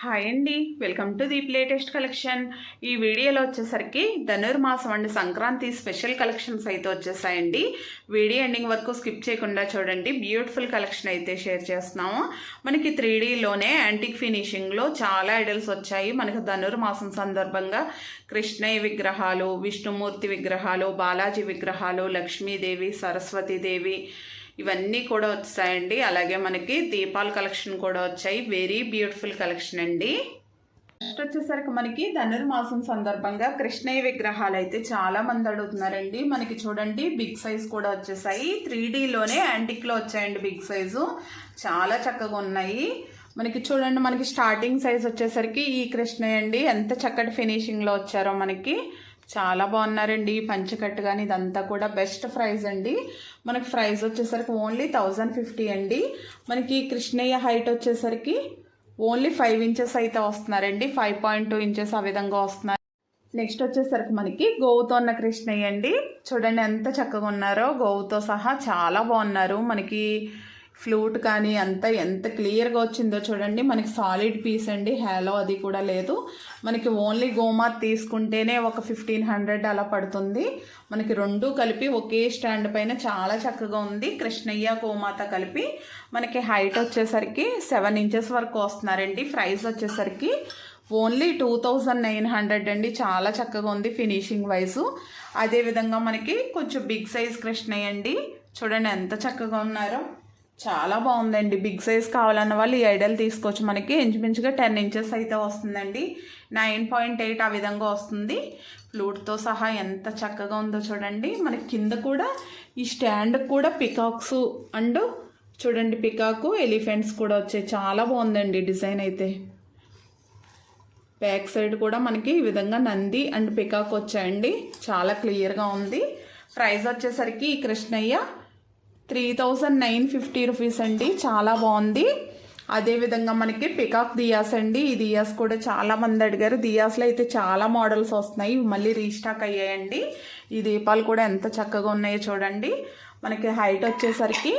Hi అండి. Welcome to the latest collection. ఈ వీడియోలో వచ్చేసరికి ధనుర్మాసం అండి సంక్రాంతి స్పెషల్ కలెక్షన్స్ అయితే వచ్చేసాయండి. వీడియో ఎండింగ్ వరకు స్కిప్ చేయకుండా చూడండి. బ్యూటిఫుల్ కలెక్షన్ అయితే షేర్ చేస్తున్నాము. మనకి త్రీ డీలోనే యాంటిక్ ఫినిషింగ్లో చాలా ఐడల్స్ వచ్చాయి. మనకి ధనుర్మాసం సందర్భంగా కృష్ణయ్య విగ్రహాలు విష్ణుమూర్తి విగ్రహాలు బాలాజీ విగ్రహాలు లక్ష్మీదేవి సరస్వతీదేవి ఇవన్నీ కూడా వచ్చాయండి. అలాగే మనకి దీపాల కలెక్షన్ కూడా వచ్చాయి. వెరీ బ్యూటిఫుల్ కలెక్షన్ అండి. నెక్స్ట్ వచ్చేసరికి మనకి ధనుర్మాసం సందర్భంగా కృష్ణయ్య విగ్రహాలు అయితే చాలా మంది అడుగుతున్నారండి. మనకి చూడండి బిగ్ సైజ్ కూడా వచ్చేసాయి. త్రీ డీలోనే యాంటిక్లో వచ్చాయండి బిగ్ సైజు. చాలా చక్కగా ఉన్నాయి. మనకి చూడండి మనకి స్టార్టింగ్ సైజ్ వచ్చేసరికి ఈ కృష్ణయ్య అండి. ఎంత చక్కటి ఫినిషింగ్లో వచ్చారో మనకి. చాలా బాగున్నారండి. పంచకట్టు కానీ ఇదంతా కూడా బెస్ట్ ప్రైస్ అండి. మనకి ప్రైజ్ వచ్చేసరికి ఓన్లీ థౌజండ్ ఫిఫ్టీ అండి. మనకి కృష్ణయ్య హైట్ వచ్చేసరికి ఓన్లీ ఫైవ్ ఇంచెస్ అయితే వస్తున్నారండి. ఫైవ్ పాయింట్ టూ ఇంచెస్ ఆ విధంగా వస్తున్నారు. నెక్స్ట్ వచ్చేసరికి మనకి గోవుతో ఉన్న కృష్ణయ్య అండి. చూడండి ఎంత చక్కగా ఉన్నారో. గోవుతో సహా చాలా బాగున్నారు. మనకి ఫ్లూట్ కానీ అంతా ఎంత క్లియర్గా వచ్చిందో చూడండి. మనకి సాలిడ్ పీస్ అండి. హ్యాలో అది కూడా లేదు. మనకి ఓన్లీ గోమాత్ తీసుకుంటేనే ఒక ఫిఫ్టీన్ హండ్రెడ్ అలా పడుతుంది. మనకి రెండు కలిపి ఒకే స్టాండ్ పైన చాలా చక్కగా ఉంది. కృష్ణయ్య గోమాత కలిపి మనకి హైట్ వచ్చేసరికి సెవెన్ ఇంచెస్ వరకు వస్తున్నారండి. ప్రైస్ వచ్చేసరికి only two thousand nine hundred అండి. చాలా చక్కగా ఉంది ఫినిషింగ్ వైజు అదేవిధంగా మనకి కొంచెం బిగ్ సైజ్ కృష్ణయ్య అండి. చూడండి ఎంత చక్కగా ఉన్నారో. చాలా బాగుందండి. బిగ్ సైజ్ కావాలన్న వాళ్ళు ఈ ఐడల్ తీసుకోవచ్చు. మనకి ఇంచుమించుగా టెన్ ఇంచెస్ అయితే వస్తుందండి. నైన్ పాయింట్ ఎయిట్ ఆ విధంగా వస్తుంది. ఫ్లూట్తో సహా ఎంత చక్కగా ఉందో చూడండి. మనకి కింద కూడా ఈ స్టాండ్ కూడా పికాక్స్ అండ్ చూడండి పికాకు ఎలిఫెంట్స్ కూడా వచ్చాయి. చాలా బాగుందండి డిజైన్ అయితే. బ్యాక్ సైడ్ కూడా మనకి ఈ విధంగా నంది అండ్ పికాక్ వచ్చాయండి. చాలా క్లియర్గా ఉంది. ప్రైస్ వచ్చేసరికి Krishnayya three thousand nine fifty rupees అండి. చాలా బాగుంది. అదేవిధంగా మనకి పికాక్ దియాస్ అండి. ఈ దియాస్ కూడా చాలా మంది అడిగారు. దియాస్లో అయితే చాలా మోడల్స్ వస్తున్నాయి. మళ్ళీ రీస్టాక్ అయ్యాయండి. ఈ దీపాలు కూడా ఎంత చక్కగా ఉన్నాయో చూడండి. మనకి హైట్ వచ్చేసరికి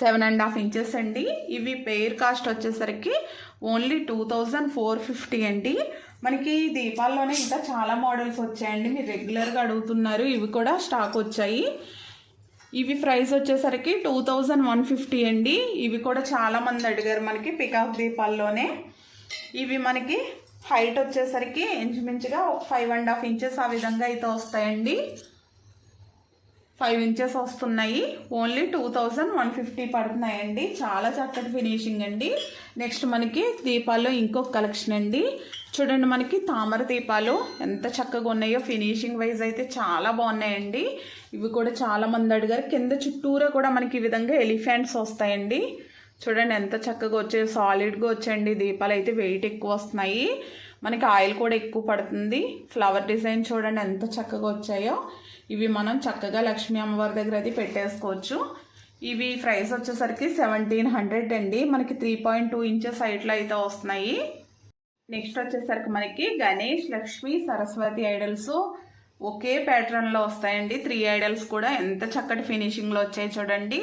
సెవెన్ అండ్ హాఫ్ ఇంచెస్ అండి. ఇవి పెయిర్ కాస్ట్ వచ్చేసరికి only two thousand four fifty అండి. మనకి దీపాల్లోనే ఇంకా చాలా మోడల్స్ వచ్చాయండి. మీరు రెగ్యులర్గా అడుగుతున్నారు. ఇవి కూడా స్టాక్ వచ్చాయి. ఇవి ప్రైస్ వచ్చేసరికి టూ థౌజండ్ వన్ ఫిఫ్టీ అండి. ఇవి కూడా చాలామంది అడిగారు మనకి పికాక్ దీపాల్లోనే. ఇవి మనకి హైట్ వచ్చేసరికి ఇంచుమించుగా ఒక ఫైవ్ అండ్ హాఫ్ ఇంచెస్ ఆ విధంగా అయితే వస్తాయండి. ఫైవ్ ఇంచెస్ వస్తున్నాయి. Only two thousand one fifty పడుతున్నాయండి. చాలా చక్కటి ఫినిషింగ్ అండి. నెక్స్ట్ మనకి దీపాల్లో ఇంకొక కలెక్షన్ అండి. చూడండి మనకి తామర దీపాలు ఎంత చక్కగా ఉన్నాయో. ఫినిషింగ్ వైజ్ అయితే చాలా బాగున్నాయండి. ఇవి కూడా చాలా మంది అడిగారు. కింద చుట్టూరా కూడా మనకి ఈ విధంగా ఎలిఫెంట్స్ వస్తాయండి. చూడండి ఎంత చక్కగా వచ్చే సాలిడ్గా వచ్చాయండి. దీపాలు అయితే వెయిట్ ఎక్కువ వస్తున్నాయి. మనకి ఆయిల్ కూడా ఎక్కువ పడుతుంది. ఫ్లవర్ డిజైన్ చూడండి ఎంత చక్కగా వచ్చాయో. ఇవి మనం చక్కగా లక్ష్మీ అమ్మవారి దగ్గర అది పెట్టేసుకోవచ్చు. ఇవి ప్రైస్ వచ్చేసరికి సెవెంటీన్ హండ్రెడ్ అండి. మనకి త్రీ పాయింట్ టూ ఇంచెస్ హైట్లో అయితే వస్తున్నాయి. నెక్స్ట్ వచ్చేసరికి మనకి గణేష్ లక్ష్మి సరస్వతి ఐడల్స్ ఒకే ప్యాటర్న్లో వస్తాయండి. త్రీ ఐడల్స్ కూడా ఎంత చక్కటి ఫినిషింగ్లో వచ్చాయి చూడండి.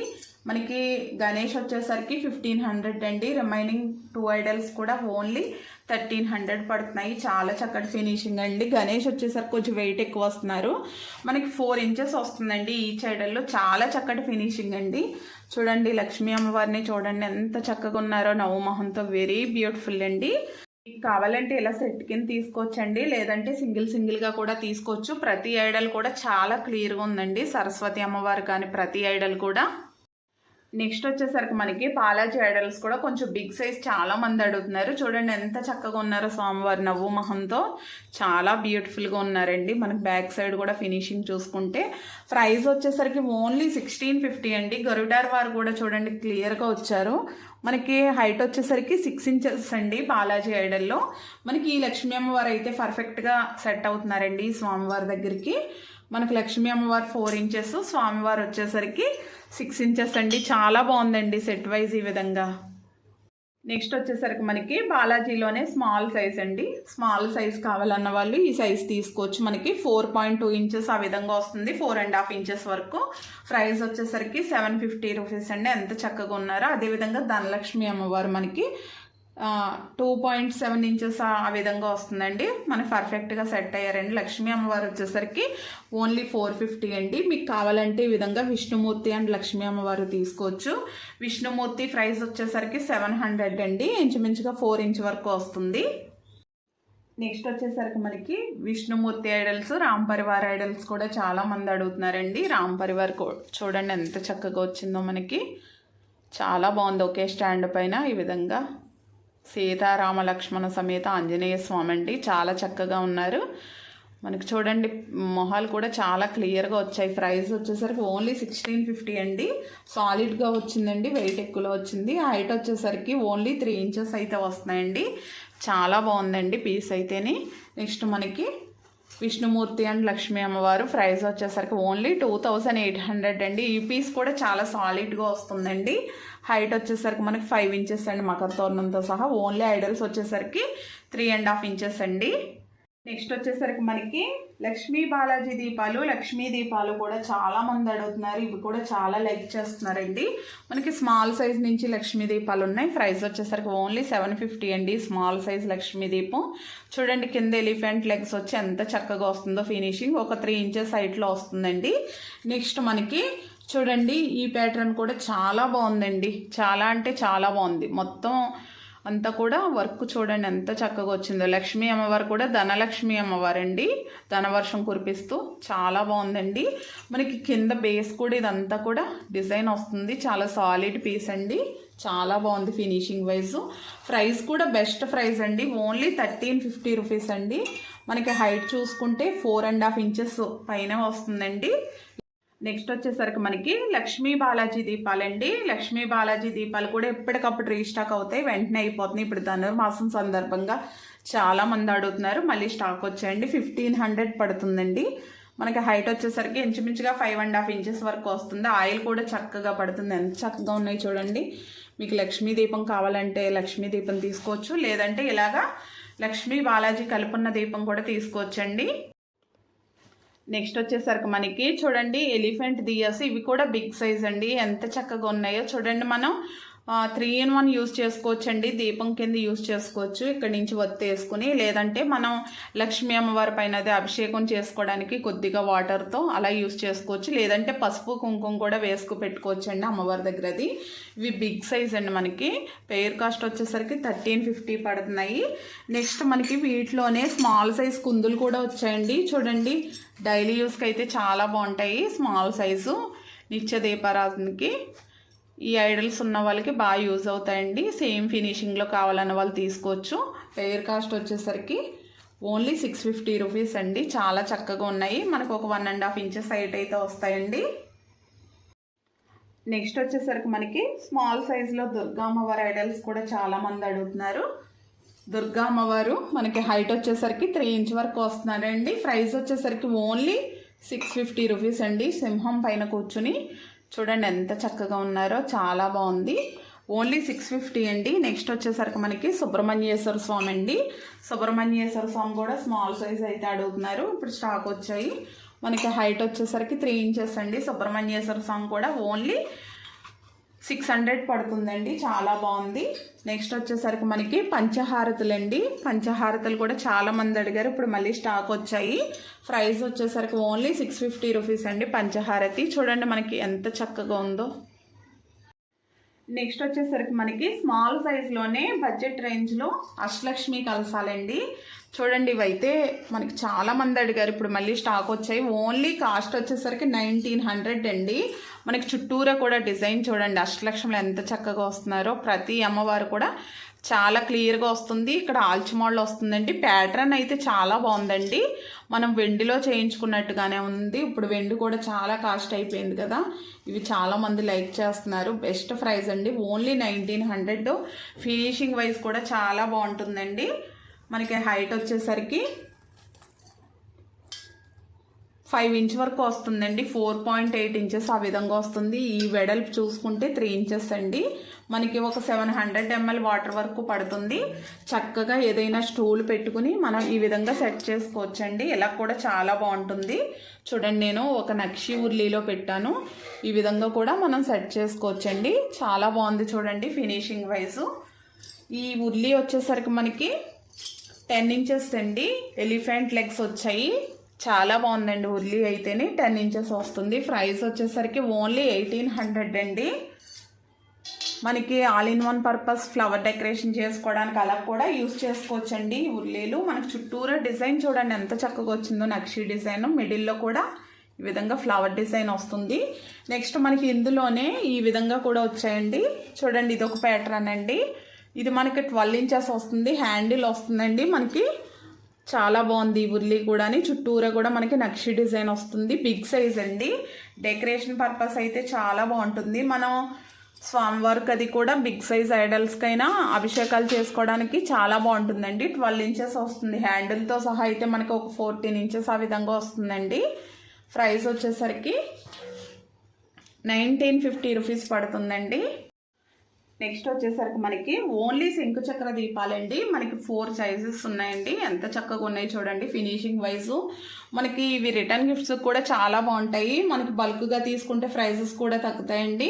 మనకి గణేష్ వచ్చేసరికి ఫిఫ్టీన్ హండ్రెడ్ అండి. రిమైనింగ్ టూ ఐడల్స్ కూడా ఓన్లీ థర్టీన్ హండ్రెడ్ పడుతున్నాయి. చాలా చక్కటి ఫినిషింగ్ అండి. గణేష్ వచ్చేసరికి కొంచెం వెయిట్ ఎక్కువ వస్తున్నారు. మనకి ఫోర్ ఇంచెస్ వస్తుందండి ఈ ఐడల్లో చాలా చక్కటి ఫినిషింగ్ అండి. చూడండి లక్ష్మీ అమ్మవారిని చూడండి ఎంత చక్కగా ఉన్నారో. నవమోహంతో వెరీ బ్యూటిఫుల్ అండి. మీకు కావాలంటే ఇలా సెట్ కింద తీసుకోవచ్చండి. లేదంటే సింగిల్ సింగిల్గా కూడా తీసుకోవచ్చు. ప్రతి ఐడల్ కూడా చాలా క్లియర్గా ఉందండి. సరస్వతి అమ్మవారు కానీ ప్రతి ఐడల్ కూడా. నెక్స్ట్ వచ్చేసరికి మనకి బాలాజీ ఐడల్స్ కూడా కొంచెం బిగ్ సైజ్ చాలా మంది అడుగుతున్నారు. చూడండి ఎంత చక్కగా ఉన్నారో స్వామివారి నవ్వు మొహంతో. చాలా బ్యూటిఫుల్గా ఉన్నారండి. మనకి బ్యాక్ సైడ్ కూడా ఫినిషింగ్ చూసుకుంటే. ప్రైస్ వచ్చేసరికి ఓన్లీ సిక్స్టీన్ ఫిఫ్టీ అండి. గరుడార్ వారు కూడా చూడండి క్లియర్గా వచ్చారు. మనకి హైట్ వచ్చేసరికి సిక్స్ ఇంచెస్ అండి బాలాజీ ఐడల్లో. మనకి ఈ లక్ష్మీ అమ్మవారు అయితే పర్ఫెక్ట్గా సెట్ అవుతున్నారండి స్వామివారి దగ్గరికి. మనకు లక్ష్మీ అమ్మవారు ఫోర్ ఇంచెస్ స్వామివారు వచ్చేసరికి సిక్స్ ఇంచెస్ అండి. చాలా బాగుందండి సెట్ వైజ్ ఈ విధంగా. నెక్స్ట్ వచ్చేసరికి మనకి బాలాజీలోనే స్మాల్ సైజ్ అండి. స్మాల్ సైజ్ కావాలన్న వాళ్ళు ఈ సైజ్ తీసుకోవచ్చు. మనకి ఫోర్ పాయింట్ టూ ఇంచెస్ ఆ విధంగా వస్తుంది. ఫోర్ అండ్ హాఫ్ ఇంచెస్ వరకు. ప్రైస్ వచ్చేసరికి సెవెన్ ఫిఫ్టీ రూపీస్ అండి. ఎంత చక్కగా ఉన్నారో అదేవిధంగా ధనలక్ష్మి అమ్మవారు మనకి టూ పాయింట్ సెవెన్ ఇంచెస్ ఆ విధంగా వస్తుందండి. మనకి పర్ఫెక్ట్గా సెట్ అయ్యారండి. లక్ష్మీ అమ్మవారు వచ్చేసరికి ఓన్లీ ఫోర్ ఫిఫ్టీ అండి. మీకు కావాలంటే ఈ విధంగా విష్ణుమూర్తి అండ్ లక్ష్మీ అమ్మవారు తీసుకోవచ్చు. విష్ణుమూర్తి ప్రైస్ వచ్చేసరికి సెవెన్ హండ్రెడ్ అండి. ఇంచుమించుగా ఫోర్ ఇంచ్ వరకు వస్తుంది. నెక్స్ట్ వచ్చేసరికి మనకి విష్ణుమూర్తి ఐడల్స్ రామ్ పరివార్ ఐడల్స్ కూడా చాలా మంది అడుగుతున్నారండి. రామ్ పరివార్ చూడండి ఎంత చక్కగా వచ్చిందో మనకి. చాలా బాగుంది. ఒకే స్టాండ్ పైన ఈ విధంగా సీతారామ లక్ష్మణ సమేత ఆంజనేయ స్వామి అండి చాలా చక్కగా ఉన్నారు. మనకి చూడండి మొహాలు కూడా చాలా క్లియర్గా వచ్చాయి. ప్రైస్ వచ్చేసరికి ఓన్లీ సిక్స్టీన్ ఫిఫ్టీ అండి. సాలిడ్గా వచ్చిందండి. వెయిట్ ఎక్కువలో వచ్చింది. హైట్ వచ్చేసరికి ఓన్లీ త్రీ ఇంచెస్ అయితే వస్తున్నాయండి. చాలా బాగుందండి పీస్ అయితేనే. నెక్స్ట్ మనకి విష్ణుమూర్తి అండ్ లక్ష్మీ అమ్మవారు ప్రైస్ వచ్చేసరికి only two thousand eight hundred అండి. ఈ పీస్ కూడా చాలా సాలిడ్గా వస్తుందండి. హైట్ వచ్చేసరికి మనకి ఫైవ్ ఇంచెస్ అండి. మకర తోరణంతో సహా ఓన్లీ ఐడల్స్ వచ్చేసరికి త్రీ అండ్ హాఫ్ ఇంచెస్ అండి. నెక్స్ట్ వచ్చేసరికి మనకి లక్ష్మీ బాలాజీ దీపాలు లక్ష్మీ దీపాలు కూడా చాలా మంది అడుగుతున్నారు. ఇవి కూడా చాలా లైక్ చేస్తున్నారండి. మనకి స్మాల్ సైజ్ నుంచి లక్ష్మీ దీపాలు ఉన్నాయి. ప్రైస్ వచ్చేసరికి ఓన్లీ సెవెన్ ఫిఫ్టీ అండి. స్మాల్ సైజ్ లక్ష్మీ దీపం. చూడండి కింద ఎలిఫెంట్ లెగ్స్ వచ్చి ఎంత చక్కగా వస్తుందో ఫినిషింగ్. ఒక త్రీ ఇంచెస్ హైట్లో వస్తుందండి. నెక్స్ట్ మనకి చూడండి ఈ ప్యాటర్న్ కూడా చాలా బాగుందండి. చాలా అంటే చాలా బాగుంది. మొత్తం అంతా కూడా వర్క్ చూడండి ఎంత చక్కగా వచ్చిందో. లక్ష్మీ అమ్మవారు కూడా ధనలక్ష్మి అమ్మవారండి. ధనవర్షం కురిపిస్తూ చాలా బాగుందండి. మనకి కింద బేస్ కూడా ఇదంతా కూడా డిజైన్ వస్తుంది. చాలా సాలిడ్ పీస్ అండి. చాలా బాగుంది ఫినిషింగ్ వైజ్ ప్రైస్ కూడా బెస్ట్ ప్రైస్ అండి. ఓన్లీ థర్టీన్ ఫిఫ్టీ రూపీస్ అండి. మనకి హైట్ చూసుకుంటే ఫోర్ అండ్ హాఫ్ ఇంచెస్ పైన వస్తుందండి. నెక్స్ట్ వచ్చేసరికి మనకి లక్ష్మీ బాలాజీ దీపాలండి. లక్ష్మీ బాలాజీ దీపాలు కూడా ఎప్పటికప్పుడు రీస్టాక్ అవుతాయి. వెంటనే అయిపోతున్నాయి. ఇప్పుడు ధనుర్మాసం సందర్భంగా చాలా మంది అడుగుతున్నారు. మళ్ళీ స్టాక్ వచ్చాయండి. ఫిఫ్టీన్ హండ్రెడ్ పడుతుందండి. మనకి హైట్ వచ్చేసరికి ఇంచుమించుగా ఫైవ్ అండ్ హాఫ్ ఇంచెస్ వరకు వస్తుంది. ఆయిల్ కూడా చక్కగా పడుతుంది. ఎంత చక్కగా ఉన్నాయి చూడండి. మీకు లక్ష్మీ దీపం కావాలంటే లక్ష్మీ దీపం తీసుకోవచ్చు. లేదంటే ఇలాగా లక్ష్మీ బాలాజీ కలుపున్న దీపం కూడా తీసుకోవచ్చండి. నెక్స్ట్ వచ్చేసరికి మనకి చూడండి ఎలిఫెంట్ దియాస్ ఇవి కూడా బిగ్ సైజ్ అండి. ఎంత చక్కగా ఉన్నాయో చూడండి మనం. త్రీ ఇన్ వన్ యూస్ చేసుకోవచ్చు అండి దీపం కింద యూస్ చేసుకోవచ్చు. ఇక్కడ నుంచి ఒత్తి వేసుకుని లేదంటే మనం లక్ష్మీ అమ్మవారి పైన అది అభిషేకం చేసుకోవడానికి కొద్దిగా వాటర్తో అలా యూస్ చేసుకోవచ్చు. లేదంటే పసుపు కుంకుమ కూడా వేసుకు పెట్టుకోవచ్చు అండి అమ్మవారి దగ్గర అది. ఇవి బిగ్ సైజ్ అండి మనకి. పెయిర్ కాస్ట్ వచ్చేసరికి థర్టీన్ ఫిఫ్టీ పడుతున్నాయి. నెక్స్ట్ మనకి వీటిలోనే స్మాల్ సైజ్ కుందులు కూడా వచ్చాయండి. చూడండి డైలీ యూస్కి అయితే చాలా బాగుంటాయి. స్మాల్ సైజు నిత్య దీపారాధనకి ఈ ఐడల్స్ ఉన్న వాళ్ళకి బాగా యూజ్ అవుతాయండి. సేమ్ ఫినిషింగ్లో కావాలన్న వాళ్ళు తీసుకోవచ్చు. పెయిర్ కాస్ట్ వచ్చేసరికి ఓన్లీ సిక్స్ ఫిఫ్టీ రూపీస్ అండి. చాలా చక్కగా ఉన్నాయి. మనకు ఒక one and half inches height అయితే వస్తాయండి. నెక్స్ట్ వచ్చేసరికి మనకి స్మాల్ సైజులో దుర్గా అమ్మవారి ఐడల్స్ కూడా చాలా మంది అడుగుతున్నారు. దుర్గా అమ్మవారు మనకి హైట్ వచ్చేసరికి త్రీ ఇంచ్ వరకు వస్తున్నారండి. ప్రైస్ వచ్చేసరికి ఓన్లీ సిక్స్ ఫిఫ్టీ రూపీస్ అండి. సింహం పైన కూర్చుని చూడండి ఎంత చక్కగా ఉన్నారో చాలా బాగుంది. ఓన్లీ సిక్స్ ఫిఫ్టీ అండి. నెక్స్ట్ వచ్చేసరికి మనకి సుబ్రహ్మణ్యేశ్వర స్వామి అండి. సుబ్రహ్మణ్యేశ్వర స్వామి కూడా స్మాల్ సైజ్ అయితే అడుగుతున్నారు. ఇప్పుడు స్టాక్ వచ్చాయి. మనకి హైట్ వచ్చేసరికి త్రీ ఇంచెస్ అండి. సుబ్రహ్మణ్యేశ్వర స్వామి కూడా ఓన్లీ సిక్స్ హండ్రెడ్ పడుతుందండి. చాలా బాగుంది. నెక్స్ట్ వచ్చేసరికి మనకి పంచహారతులు అండి పంచహారతులు కూడా చాలా మంది అడిగారు. ఇప్పుడు మళ్ళీ స్టాక్ వచ్చాయి. ప్రైస్ వచ్చేసరికి ఓన్లీ సిక్స్ ఫిఫ్టీ రూపీస్ అండి పంచహారతి. చూడండి మనకి ఎంత చక్కగా ఉందో. నెక్స్ట్ వచ్చేసరికి మనకి స్మాల్ సైజ్లోనే బడ్జెట్ రేంజ్లో అష్టలక్ష్మి కలసాలండి. చూడండి ఇవైతే మనకి చాలా మంది అడిగారు. ఇప్పుడు మళ్ళీ స్టాక్ వచ్చాయి. ఓన్లీ కాస్ట్ వచ్చేసరికి నైన్టీన్ హండ్రెడ్ అండి. మనకి చుట్టూరా కూడా డిజైన్ చూడండి అష్టలక్ష్మలు ఎంత చక్కగా వస్తున్నారో ప్రతి అమ్మవారు కూడా చాలా క్లియర్గా వస్తుంది. ఇక్కడ ఆల్చిమాల్లో వస్తుందండి. ప్యాటర్న్ అయితే చాలా బాగుందండి. మనం వెండిలో చేయించుకున్నట్టుగానే ఉంది. ఇప్పుడు వెండి కూడా చాలా కాస్ట్ అయిపోయింది కదా. ఇవి చాలామంది లైక్ చేస్తున్నారు. బెస్ట్ ప్రైస్ అండి. Only nineteen hundred finishing wise కూడా చాలా బాగుంటుందండి. మనకి హైట్ వచ్చేసరికి ఫైవ్ ఇంచ్ వరకు వస్తుందండి. ఫోర్ పాయింట్ ఎయిట్ ఇంచెస్ ఆ విధంగా వస్తుంది. ఈ వెడల్పు చూసుకుంటే త్రీ ఇంచెస్ అండి. మనకి ఒక సెవెన్ హండ్రెడ్ ఎంఎల్ వాటర్ వరకు పడుతుంది. చక్కగా ఏదైనా స్టూల్ పెట్టుకుని మనం ఈ విధంగా సెట్ చేసుకోవచ్చండి. ఇలా కూడా చాలా బాగుంటుంది. చూడండి నేను ఒక నక్షి ఉర్లీలో పెట్టాను. ఈ విధంగా కూడా మనం సెట్ చేసుకోవచ్చండి. చాలా బాగుంది చూడండి ఫినిషింగ్ వైజు. ఈ ఉర్లీ వచ్చేసరికి మనకి టెన్ ఇంచెస్ అండి. ఎలిఫెంట్ లెగ్స్ వచ్చాయి. చాలా బాగుందండి ఉల్లి అయితేనే టెన్ ఇంచెస్ వస్తుంది. ప్రైస్ వచ్చేసరికి ఓన్లీ ఎయిటీన్ హండ్రెడ్ అండి. మనకి all in one purpose flower decoration చేసుకోవడానికి అలా కూడా యూస్ చేసుకోవచ్చండి ఈ ఉల్లీలు మనకి చుట్టూరా డిజైన్ చూడండి ఎంత చక్కగా వచ్చిందో నక్షి డిజైన్. మిడిల్లో కూడా ఈ విధంగా ఫ్లవర్ డిజైన్ వస్తుంది. నెక్స్ట్ మనకి ఇందులోనే ఈ విధంగా కూడా వచ్చాయండి. చూడండి ఇది ఒక ప్యాటర్న్ అండి. ఇది మనకి ట్వెల్వ్ ఇంచెస్ వస్తుంది. హ్యాండిల్ వస్తుందండి మనకి. చాలా బాగుంది ఈ కూడాని. కూడా చుట్టూరా కూడా మనకి నక్షి డిజైన్ వస్తుంది. బిగ్ సైజ్ అండి. డెకరేషన్ పర్పస్ అయితే చాలా బాగుంటుంది. మనం స్వామి వర్క్ అది కూడా బిగ్ సైజ్ ఐడల్స్కైనా అభిషేకాలు చేసుకోవడానికి చాలా బాగుంటుందండి. ట్వెల్వ్ ఇంచెస్ వస్తుంది. హ్యాండిల్తో సహా అయితే మనకి ఒక ఫోర్టీన్ ఇంచెస్ ఆ విధంగా వస్తుందండి. ప్రైస్ వచ్చేసరికి నైన్టీన్ ఫిఫ్టీ రూపీస్ పడుతుందండి. నెక్స్ట్ వచ్చేసరికి మనకి ఓన్లీ శంకు చక్ర దీపాలండి. మనకి ఫోర్ సైజెస్ ఉన్నాయండి. ఎంత చక్కగా ఉన్నాయి చూడండి ఫినిషింగ్ వైజ్ మనకి ఇవి రిటర్న్ గిఫ్ట్స్ కూడా చాలా బాగుంటాయి. మనకి బల్క్గా తీసుకుంటే ప్రైజెస్ కూడా తగ్గుతాయండి.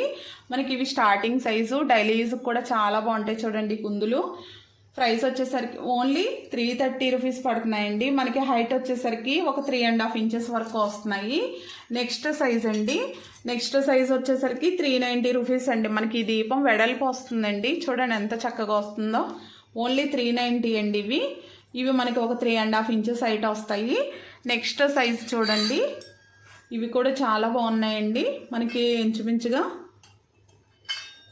మనకి ఇవి స్టార్టింగ్ సైజు డైలీ యూజ్ కూడా చాలా బాగుంటాయి చూడండి కుందులు. ప్రైస్ వచ్చేసరికి ఓన్లీ త్రీ థర్టీ రూపీస్ పడుతున్నాయండి. మనకి హైట్ వచ్చేసరికి ఒక త్రీ అండ్ హాఫ్ ఇంచెస్ వరకు వస్తున్నాయి. నెక్స్ట్ సైజ్ అండి. నెక్స్ట్ సైజ్ వచ్చేసరికి త్రీ నైంటీ రూపీస్ అండి. మనకి ఈ దీపం వెడల్పు వస్తుందండి. చూడండి ఎంత చక్కగా వస్తుందో. ఓన్లీ త్రీ నైంటీ అండి ఇవి. ఇవి మనకి ఒక three and half inches height వస్తాయి. నెక్స్ట్ సైజ్ చూడండి. ఇవి కూడా చాలా బాగున్నాయండి. మనకి ఇంచుమించుగా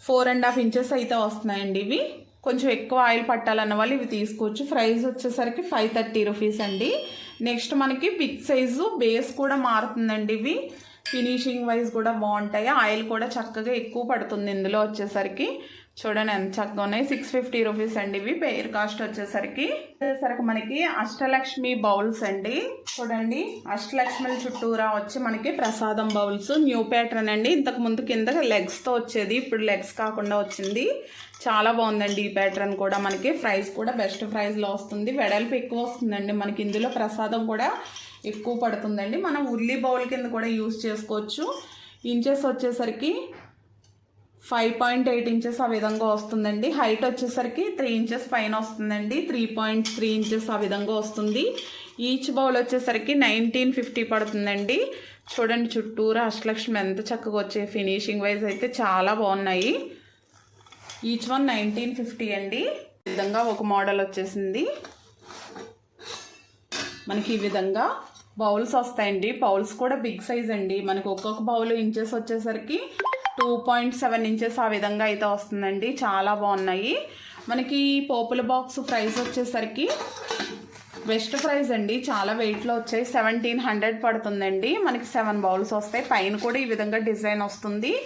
ఫోర్ అండ్ హాఫ్ ఇంచెస్ అయితే వస్తున్నాయండి ఇవి. కొంచెం ఎక్కువ ఆయిల్ పట్టాలన్న వాళ్ళు ఇవి తీసుకోవచ్చు. ప్రైస్ వచ్చేసరికి ఫైవ్ థర్టీ రూపీస్ అండి. నెక్స్ట్ మనకి బిగ్ సైజు బేస్ కూడా మారుతుందండి ఇవి. ఫినిషింగ్ వైజ్ కూడా బాగుంటాయి. ఆయిల్ కూడా చక్కగా ఎక్కువ పడుతుంది ఇందులో వచ్చేసరికి. చూడండి ఎంత చక్కగా ఉన్నాయి. సిక్స్ ఫిఫ్టీ రూపీస్ అండి ఇవి. పేర్ కాస్ట్ వచ్చేసరికి. వచ్చేసరికి మనకి అష్టలక్ష్మి బౌల్స్ అండి. చూడండి. అష్టలక్ష్మి చుట్టూరా వచ్చి మనకి ప్రసాదం బౌల్స్. న్యూ ప్యాటర్న్ అండి. ఇంతకు ముందు కింద లెగ్స్తో వచ్చేది. ఇప్పుడు లెగ్స్ కాకుండా వచ్చింది. చాలా బాగుందండి ఈ ప్యాటర్న్ కూడా. మనకి ప్రైస్ కూడా బెస్ట్ ప్రైస్లో వస్తుంది. వెడల్పు ఎక్కువ వస్తుందండి. మనకి ఇందులో ప్రసాదం కూడా ఎక్కువ పడుతుందండి. మనం ఉల్లి బౌల్ కింద కూడా యూస్ చేసుకోవచ్చు. ఇంచెస్ వచ్చేసరికి ఫైవ్ పాయింట్ ఎయిట్ ఇంచెస్ ఆ విధంగా వస్తుందండి. హైట్ వచ్చేసరికి త్రీ ఇంచెస్ పైన వస్తుందండి. త్రీ పాయింట్ త్రీ ఇంచెస్ ఆ విధంగా వస్తుంది. ఈచ్ బౌల్ వచ్చేసరికి నైన్టీన్ ఫిఫ్టీ పడుతుందండి. చూడండి చుట్టూరా అష్టలక్ష్మి ఎంత చక్కగా వచ్చే ఫినిషింగ్ వైజ్ అయితే చాలా బాగున్నాయి. ఈచ్ వన్ నైన్టీన్ ఫిఫ్టీ అండి. విధంగా ఒక మోడల్ వచ్చేసింది. మనకి ఈ విధంగా బౌల్స్ వస్తాయండి. బౌల్స్ కూడా బిగ్ సైజ్ అండి. మనకి ఒక్కొక్క బౌల్ ఇంచెస్ వచ్చేసరికి టూ పాయింట్ సెవెన్ ఇంచెస్ ఆ విధంగా అయితే వస్తుందండి. చాలా బాగున్నాయి. మనకి పోపుల బాక్స్ ప్రైస్ వచ్చేసరికి బెస్ట్ ప్రైస్ అండి. చాలా వెయిట్లో వచ్చాయి. సెవెంటీన్ హండ్రెడ్ పడుతుందండి. మనకి సెవెన్ బౌల్స్ వస్తాయి. పైన కూడా ఈ విధంగా డిజైన్ వస్తుంది.